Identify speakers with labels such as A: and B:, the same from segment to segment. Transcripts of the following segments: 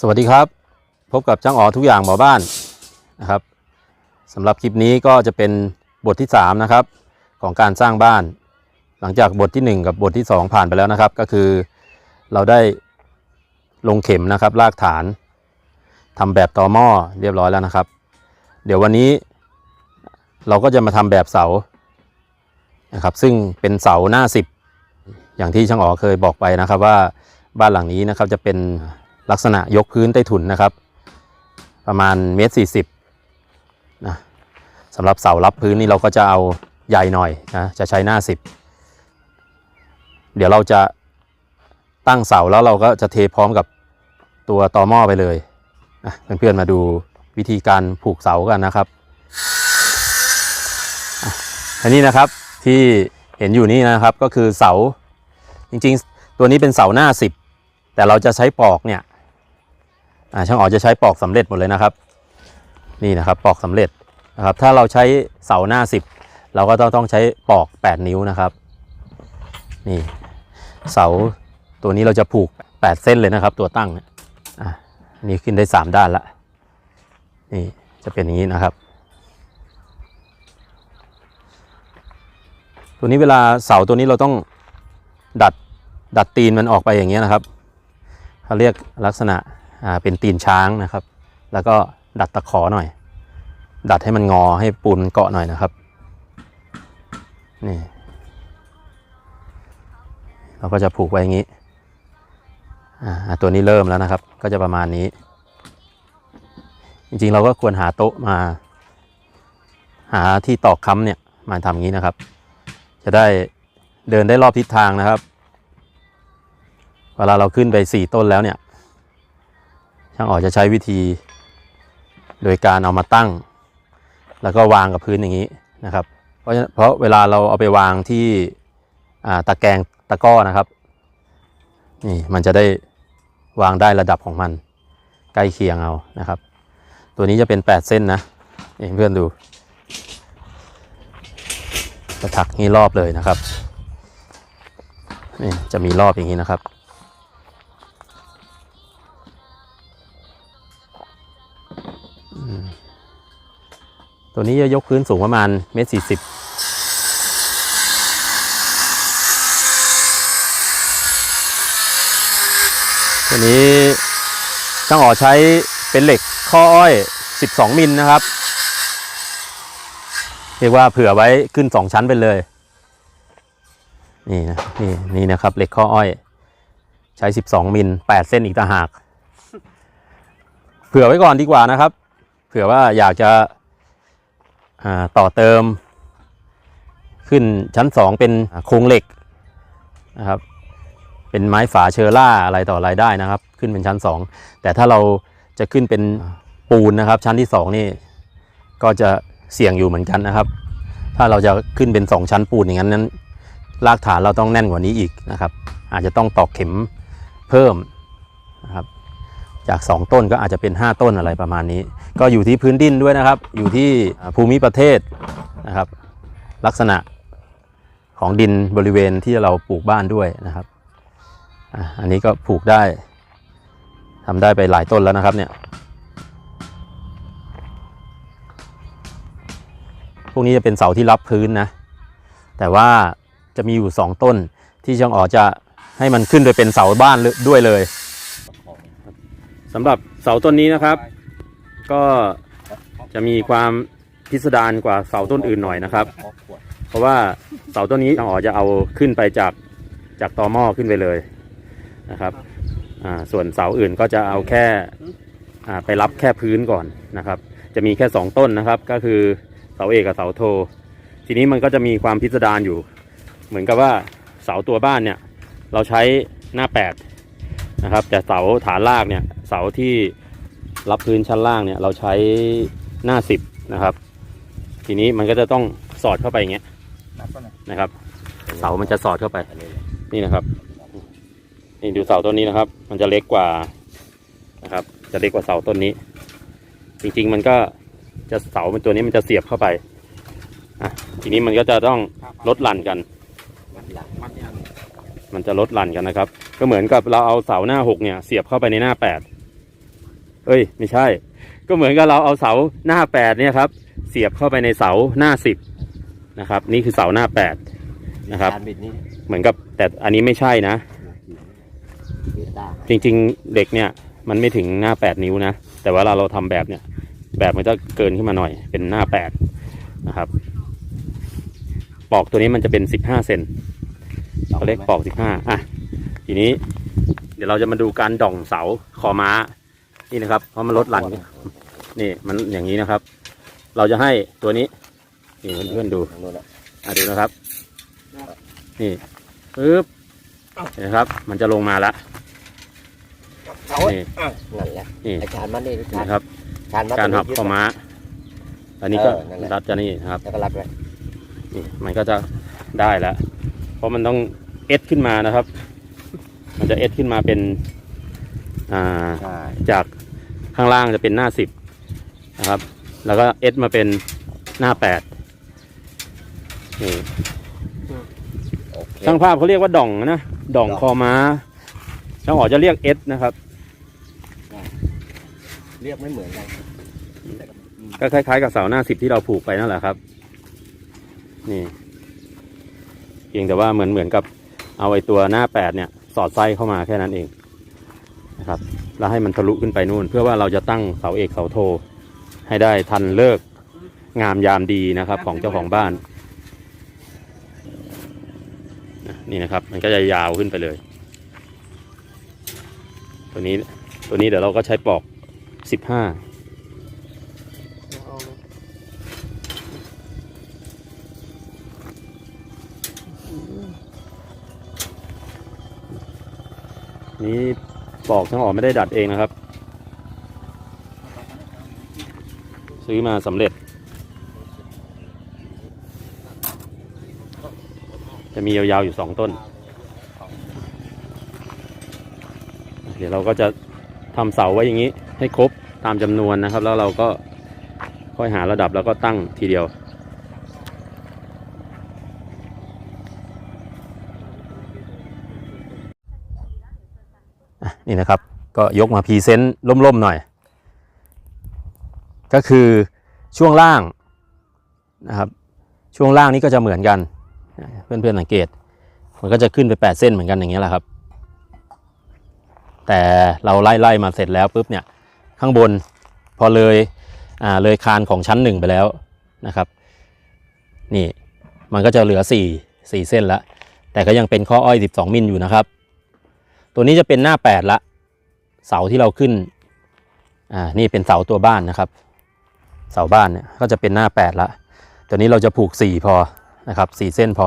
A: สวัสดีครับ พบกับจ้างอ๋อทุกอย่างหมอบ้านนะครับสำหรับคลิปนี้ก็จะเป็นบทที่3นะครับของการสร้างบ้าน หลังจากบททีหนึ่1 กับบทที่ 2 ผ่านไปแล้วนะครับ ก็คือเราได้ลงเข็มนะครับรากฐานทำแบบต่อหม้อเรียบร้อยแล้วนะครับ เดี๋ยววันนี้ เราก็จะมาทำแบบเสานะครับ ซึ่งเป็นเสาหน้า 10 อย่างที่ช่างอ๋อเคยบอกไปนะครับว่าบ้านหลังนี้นะครับจะเป็น ลักษณะยกพื้นใต้ถุนนะครับ ประมาณเมตรสี่สิบนะสำหรับเสารับพื้นนี่เราก็จะเอาใหญ่หน่อยนะจะใช้หน้าสิบเดี๋ยวเราจะตั้งเสาแล้วเราก็จะเทพร้อมกับตัวตอหม้อไปเลยเพื่อนๆมาดูวิธีการผูกเสากันนะครับอันนี้นะครับที่เห็นอยู่นี่นะครับก็คือเสาจริงๆ ตัวนี้เป็นเสาหน้าสิบแต่เราจะใช้ปอกเนี่ย อ่าช่างอ๋อจะใช้ปอกสำเร็จหมดเลยนะครับ นี่นะครับปอกสำเร็จนะครับ ถ้าเราใช้เสาหน้าสิบเราก็ต้องต้องใช้ปอก 8 นิ้วนะครับ นี่เสาตัวนี้เราจะผูก 8 เส้นเลยนะครับ ตัวตั้งนี่ยอะนี่ขึ้นได้ 3 ด้านละนี่จะเป็นอย่างนี้นะครับ ตัวนี้เวลาเสาตัวนี้เราต้องดัดดัดตีนมันออกไปอย่างเงี้ยนะครับเขาเรียกลักษณะ เป็นตีนช้างนะครับ แล้วก็ดัดตะขอหน่อย ดัดให้มันงอให้ปูนเกาะหน่อยนะครับนี่เราก็จะผูกไว้อย่างนี้อ่าตัวนี้เริ่มแล้วนะครับ ก็จะประมาณนี้ จริงๆเราก็ควรหาโต๊ะมา หาที่ตอกค้ำเนี่ยมาทำงนี้นะครับ จะได้เดินได้รอบทิศทางนะครับ เวลาเราขึ้นไปสี่ต้นแล้วเนี่ย ช่างอ๋อจะใช้วิธี โดยการเอามาตั้ง แล้วก็วางกับพื้นอย่างนี้นะครับ เพราะเพราะเวลาเราเอาไปวางที่ตะแกรงตะก้อนะครับนี่มันจะได้วางได้ระดับของมัน ใกล้เคียงเอานะครับ ตัวนี้จะเป็น 8 เส้นนะนี่เพื่อนดูจะถักนี้รอบเลยนะครับนี่จะมีรอบอย่างนี้นะครับ ตัวนี้จะยกพื้นสูงประมาณเมตรสี่สิบตัวนี้ช่างอ๋อใช้เป็นเหล็กข้ออ้อย 12 มิลนะครับ เรียกว่าเผื่อไว้ขึ้น 2 ชั้นไปเลย นี่นะนี่นี่นะครับเหล็กข้ออ้อย ใช้ 12 มิล 8 เส้นอีกต่างหาก เผื่อไว้ก่อนดีกว่านะครับ เผื่อว่าอยากจะ ต่อเติม ขึ้นชั้นสองเป็นโครงเหล็กนะครับ เป็นไม้ฝาเชอร่าอะไรต่ออะไรได้นะครับ ขึ้นเป็นชั้นสองแต่ถ้าเราจะขึ้นเป็นปูนนะครับ ชั้นที่สองนี่ก็จะเสี่ยงอยู่เหมือนกันนะครับ ถ้าเราจะขึ้นเป็นสองชั้นปูนอย่างนั้นนั้นรากฐานเราต้องแน่นกว่านี้อีกนะครับ อาจจะต้องตอกเข็มเพิ่ม จาก 2 ต้นก็อาจจะเป็น 5 ต้นอะไรประมาณนี้ ก็อยู่ที่พื้นดินด้วยนะครับ อยู่ที่ภูมิประเทศนะครับ ลักษณะของดินบริเวณที่เราปลูกบ้านด้วยนะครับอันนี้ก็ปลูกได้ทำได้ไปหลายต้นแล้วนะครับเนี่ยพวกนี้จะเป็นเสาที่รับพื้นนะ แต่ว่าจะมีอยู่ 2 ต้นที่ช่างอ๋อจะให้มันขึ้นโดยเป็นเสาบ้านด้วยเลย สำหรับเสาต้นนี้นะครับ ก็จะมีความพิสดารกว่าเสาต้นอื่นหน่อยนะครับ เพราะว่าเสาต้นนี้ทางอ๋อจะเอาขึ้นไปจากจากตอหม้อขึ้นไปเลยนะครับอ่าส่วนเสาอื่นก็จะเอาแค่อ่าไปรับแค่พื้นก่อนนะครับ จะมีแค่สองต้นนะครับ ก็คือเสาเอกกับเสาโท ทีนี้มันก็จะมีความพิสดารอยู่ เหมือนกับว่าเสาตัวบ้านเนี่ย เราใช้หน้าแปด นะครับ แต่เสาฐานรากเนี่ยเสาที่รับพื้นชั้นล่างเนี่ยเราใช้หน้าสิบนะครับ ทีนี้มันก็จะต้องสอดเข้าไปอย่างเงี้ยนะครับ เสามันจะสอดเข้าไปนี่นะครับนี่ดูเสาต้นนี้นะครับ มันจะเล็กกว่านะครับ จะเล็กกว่าเสาต้นนี้ จริงๆมันก็จะเสาเป็นตัวนี้มันจะเสียบเข้าไปอะทีนี้มันก็จะต้องลดหลั่นกัน มันจะลดหลั่นกันนะครับ ก็เหมือนกับเราเอาเสาหน้าหกเนี่ย เสียบเข้าไปในหน้าแปดเอ้ย ไม่ใช่ ก็เหมือนกับเราเอาเสาหน้าแปดเนี่ยครับ เสียบเข้าไปในเสาหน้าสิบนะครับ นี่คือเสาหน้าแปดนะครับ
B: การบิดนี้
A: เหมือนกับแต่อันนี้ไม่ใช่นะ
B: บิดได้
A: จริงๆเหล็กเนี่ย มันไม่ถึงหน้าแปดนิ้วนะ แต่ว่าเราเราทำแบบเนี่ย แบบมันจะเกินขึ้นมาหน่อย เป็นหน้าแปดนะครับ ปอกตัวนี้มันจะเป็นสิบห้าเซน เขาเรียกปอกสิบห้าอะทีนี้ เดี๋ยวเราจะมาดูการด่องเสาคอม้า นี่นะครับ เพราะมันลดหลั่นนี่มันอย่างนี้นะครับ เราจะให้ตัวนี้ นี่เพื่อนๆดู
B: ทางโน้นอะ
A: อะดูนะครับ นี่ปึ๊บเห็นะครับ มันจะลงมาละ
B: เอา
A: นี่
B: อะนั่นแหละ
A: นี่
B: ไอ้ชานมันนี่ชาน
A: นะครับ
B: ชานมัน
A: การหับ
B: ยึด
A: คอม้า อันนี้ก็
B: เออนั่นแหละ
A: รัดจะนี่นะครับ
B: แล้วก็รัดไว้
A: นี่มันก็จะได้แล้ว เพราะมันต้องเอสขึ้นมานะครับ มันจะเอสขึ้นมาเป็นอ่า
B: ใช่
A: จากข้างล่างจะเป็นหน้าสิบนะครับ แล้วก็เอสมาเป็นหน้าแปดนี่
B: โอเค
A: ช่างภาพเขาเรียกว่าด่องนะด่อง
B: ด่อง
A: คอม้าช่างอ๋อจะเรียกเอสนะครับ
B: เรียกไม่เหมือนกัน
A: ก็คล้ายๆกับเสาหน้าสิบที่เราผูกไปนั่นแหละครับ นี่เพียงแต่ว่าเหมือนเหมือนกับเอาไอ้ตัวหน้าแปดเนี่ยสอดไส้เข้ามาแค่นั้นเองนะครับแล้วให้มันทะลุขึ้นไปนู่น เพื่อว่าเราจะตั้งเสาเอกเสาโท ให้ได้ทันเลิกงามยามดีนะครับ ของเจ้าของบ้านนะนี่นะครับ มันก็จะยาวขึ้นไปเลย ตัวนี้ตัวนี้เดี๋ยวเราก็ใช้ปลอกสิบห้า นี่ปอกทั้งออกไม่ได้ดัดเองนะครับ ซื้อมาสำเร็จ จะมียาวๆอยู่สองต้น เดี๋ยวเราก็จะทำเสาไว้อย่างนี้ให้ครบตามจำนวนนะครับ แล้วเราก็ค่อยหาระดับแล้วก็ตั้งทีเดียว นี่นะครับ ก็ยกมาพรีเซนต์ล่มๆหน่อย ก็คือช่วงล่างนะครับ ช่วงล่างนี้ก็จะเหมือนกัน เพื่อนๆสังเกต มันก็จะขึ้นไป 8 เส้นเหมือนกันอย่างเงี้ยแหละครับ แต่เราไล่ไล่มาเสร็จแล้วปุ๊บเนี่ยข้างบนพอเลยอ่าเลยคานของชั้นหนึ่งไปแล้วนะครับ นี่มันก็จะเหลือ 4 4 เส้นละแต่ก็ยังเป็นข้ออ้อย 12 มิลอยู่นะครับ ตัวนี้จะเป็นหน้า8ละ เสาที่เราขึ้น อ่า นี่เป็นเสาตัวบ้านนะครับ เสาบ้านเนี่ยก็จะเป็นหน้า8ละ ตัวนี้เราจะผูก4พอนะครับ4เส้นพอ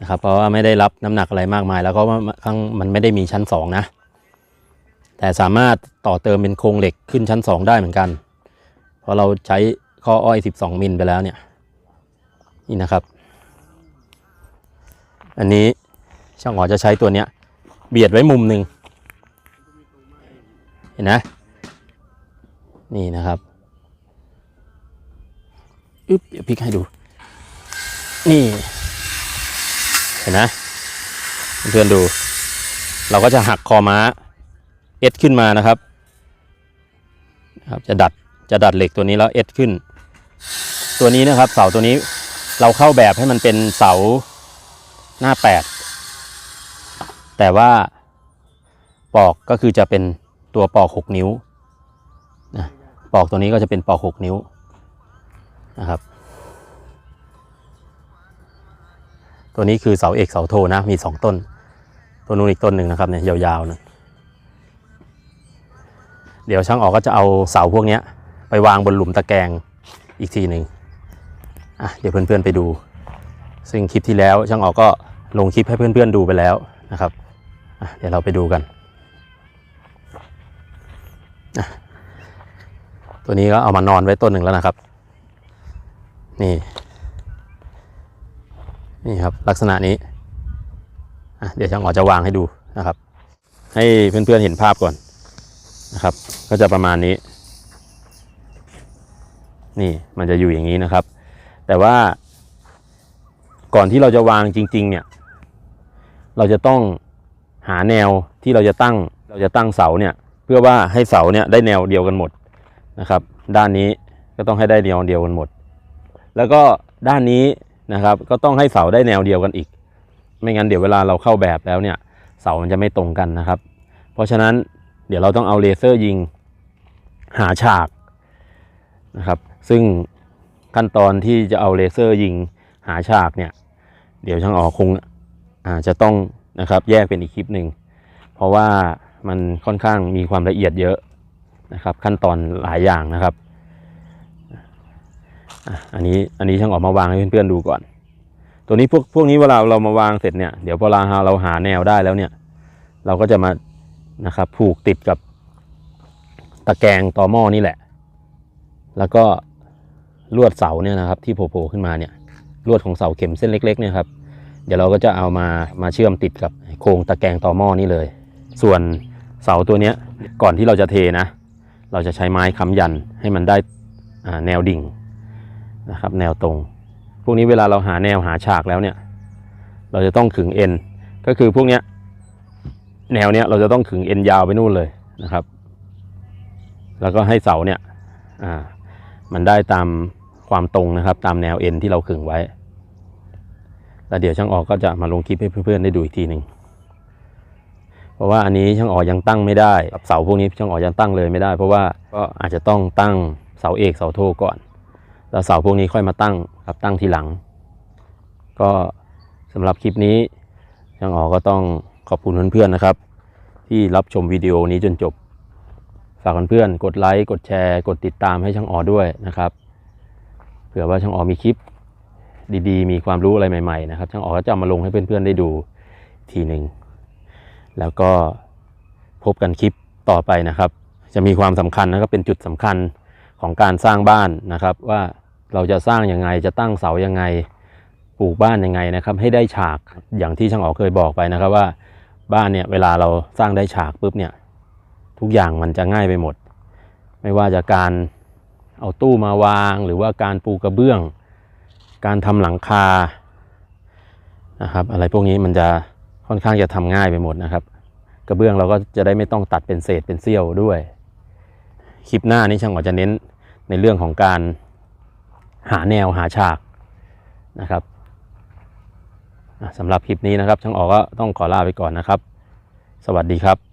A: นะครับ เพราะว่าไม่ได้รับน้ำหนักอะไรมากมาย แล้วก็ข้างมันไม่ได้มีชั้น2นะ แต่สามารถต่อเติมเป็นโครงเหล็กขึ้นชั้น2ได้เหมือนกัน เพราะเราใช้ข้ออ้อย12มิลไปแล้วเนี่ย นี่นะครับ อันนี้ช่างหอจะใช้ตัวเนี้ย เบียดไว้มุมหนึ่งเห็นนะ นี่นะครับอึ๊บเดี๋ยวพลิกให้ดู นี่ เห็นนะเพื่อนๆดู เราก็จะหักคอม้าเอ็ดขึ้นมานะครับครับ จะดัดจะดัดเหล็กตัวนี้แล้วเอ็ดขึ้น ตัวนี้นะครับ เสาตัวนี้เราเข้าแบบให้มันเป็นเสาหน้าแปด แต่ว่าปอกก็คือจะเป็นตัวปอก 6 นิ้วนะปอกตัวนี้ก็จะเป็นปอก 6 นิ้วนะครับ ตัวนี้คือเสาเอกเสาโทนะ มี 2 ต้น ตัวนู้นอีกต้นหนึ่งนะครับเนี่ยยาวๆนะเดี๋ยวช่างออกก็จะเอาเสาพวกนี้ไปวางบนหลุมตะแกรงอีกทีหนึ่งอะเดี๋ยวเพื่อนๆไปดู ซึ่งคลิปที่แล้วช่างออกก็ลงคลิปให้เพื่อนๆดูไปแล้วนะครับ เดี๋ยวเราไปดูกัน ตัวนี้ก็เอามานอนไว้ต้นหนึ่งแล้วนะครับ นี่ นี่ครับลักษณะนี้ เดี๋ยวช่างออจะวางให้ดูนะครับ ให้เพื่อนๆเห็นภาพก่อนนะครับ ก็จะประมาณนี้ นี่มันจะอยู่อย่างนี้นะครับ แต่ว่าก่อนที่เราจะวางจริง ๆ เนี่ย เราจะต้อง หาแนวที่เราจะตั้งเราจะตั้งเสาเนี่ยเพื่อว่าให้เสาเนี่ยได้แนวเดียวกันหมดนะครับ ด้านนี้ก็ต้องให้ได้แนวเดียวกันหมด แล้วก็ด้านนี้นะครับก็ต้องให้เสาได้แนวเดียวกันอีก ไม่งั้นเดี๋ยวเวลาเราเข้าแบบแล้วเนี่ยเสามันจะไม่ตรงกันนะครับ เพราะฉะนั้นเดี๋ยวเราต้องเอาเลเซอร์ยิงหาฉากนะครับ ซึ่งขั้นตอนที่จะเอาเลเซอร์ยิงหาฉากเนี่ย เดี๋ยวช่างออคงอาจจะต้อง นะครับ แยกเป็นอีกคลิปหนึ่งเพราะว่ามันค่อนข้างมีความละเอียดเยอะนะครับ ขั้นตอนหลายอย่างนะครับอันนี้อันนี้ช่างออกมาวางให้เพื่อนๆดูก่อน ตัวนี้พวกพวกนี้เวลาเรามาวางเสร็จเนี่ยเดี๋ยวพอเราหาเราหาแนวได้แล้วเนี่ย เราก็จะมานะครับผูกติดกับตะแกรงต่อหม้อนี่แหละ แล้วก็ลวดเสาเนี่ยนะครับ ที่โผล่ขึ้นมาเนี่ยลวดของเสาเข็มเส้นเล็ก ๆ เนี่ยครับ เดี๋ยวเราก็จะเอามามาเชื่อมติดกับโครงตะแกรงต่อหม้อนี่เลย ส่วนเสาตัวเนี้ยก่อนที่เราจะเทนะ เราจะใช้ไม้ค้ำยันให้มันได้แนวดิ่งนะครับ แนวตรง พวกนี้เวลาเราหาแนวหาฉากแล้วเนี่ย เราจะต้องขึงเอ็นก็คือพวกเนี้ยแนวเนี้ยเราจะต้องขึงเอ็นยาวไปนู่นเลยนะครับ แล้วก็ให้เสาเนี่ยมันได้ตามความตรงนะครับ ตามแนวเอ็นที่เราขึงไว้ แล้วเดี๋ยวช่างออกก็จะมาลงคลิปให้เพื่อนๆได้ดูอีกทีหนึ่งเพราะว่าอันนี้ช่างออกยังตั้งไม่ได้กับเสาพวกนี้ช่างออกยังตั้งเลยไม่ได้ เพราะว่าก็อาจจะต้องตั้งเสาเอกเสาโทก่อน แล้วเสาพวกนี้ค่อยมาตั้งครับตั้งทีหลัง ก็สำหรับคลิปนี้ช่างออกก็ต้องขอบคุณเพื่อนๆนะครับ ที่รับชมวิดีโอนี้จนจบฝากเพื่อนๆกดไลค์กดแชร์ กดติดตามให้ช่างออด้วยนะครับ เผื่อว่าช่างออมีคลิป ดีๆ มีความรู้อะไรใหม่ๆนะครับช่างออกก็จะามาลงให้เพื่อนๆได้ดูทีหนึ่งแล้วก็พบกันคลิปต่อไปนะครับ จะมีความสำคัญนะครับเป็นจุดสำคัญของการสร้างบ้านนะครับ ว่าเราจะสร้างยังไงจะตั้งเสายังไงปลูกบ้านยังไงนะครับ ให้ได้ฉากอย่างที่ช่างออกเคยบอกไปนะครับว่าบ้านเนี่ยเวลาเราสร้างได้ฉากปุ๊บเนี่ยทุกอย่างมันจะง่ายไปหมด ไม่ว่าจะการเอาตู้มาวาง หรือว่าการปูกระเบื้อง การทำหลังคานะครับ อะไรพวกนี้มันจะค่อนข้างจะทำง่ายไปหมดนะครับ กระเบื้องเราก็จะได้ไม่ต้องตัดเป็นเศษเป็นเสี้ยวด้วย คลิปหน้านี้ช่างอ๋อจะเน้นในเรื่องของการหาแนวหาฉากนะครับสำหรับคลิปนี้นะครับช่างอ๋อก็ต้องขอลาไปก่อนนะครับ สวัสดีครับ